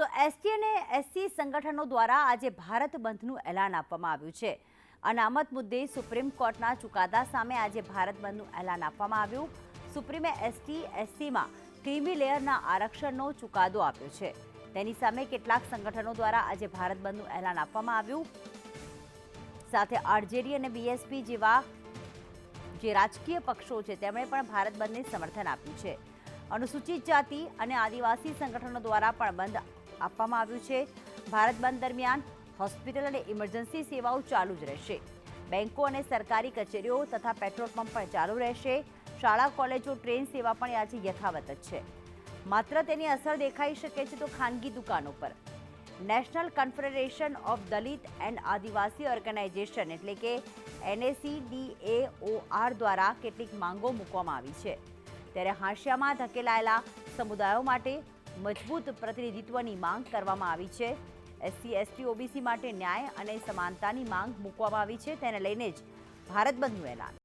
તો એસટી અને એસસી સંગઠનો દ્વારા આજે ભારત બંધનું એલાન આપવામાં આવ્યું છે. અનામત મુદ્દે સુપ્રીમ કોર્ટના ચુકાદા સામે આજે ભારત બંધનું એલાન આપવામાં આવ્યું. સુપ્રીમે એસટી એસસીમાં ક્રીમી લેયરના આરક્ષણનો ચુકાદો આપ્યો છે. તેની સામે કેટલાક સંગઠનો દ્વારા આજે ભારત બંધનું એલાન આપવામાં આવ્યું. સાથે આરજેડી અને બીએસપી જેવા જે રાજકીય પક્ષો છે, તેમણે પણ ભારત બંધને સમર્થન આપ્યું છે. અનુસૂચિત જાતિ અને આદિવાસી સંગઠનો દ્વારા પણ બંધ આપવામાં આવ્યું છે. ભારત બંધ દરમિયાન હોસ્પિટલ અને ઇમરજન્સી સેવાઓ ચાલુ જ રહેશે. બેન્કો અને સરકારી કચેરીઓ તથા પેટ્રોલ પંપ પણ ચાલુ રહેશે. શાળા, કોલેજો, ટ્રેન સેવા પણ આજે યથાવત જ છે. માત્ર તેની અસર દેખાઈ શકે છે તો ખાનગી દુકાનો પર. National confederation of Dalit and Adivasi organisation એટલે કે એનએસીડીએઓઆર દ્વારા કેટલીક માંગો મૂકવામાં આવી છે. ત્યારે હાંસિયામાં ધકેલાયેલા સમુદાયો માટે મજબૂત પ્રતિનિધિત્વની માંગ કરવામાં આવી છે. એસસી, એસટી, ઓબીસી માટે ન્યાય અને સમાનતાની માંગ મૂકવામાં આવી છે. તેને લઈને જ ભારત બંધનું એલાન.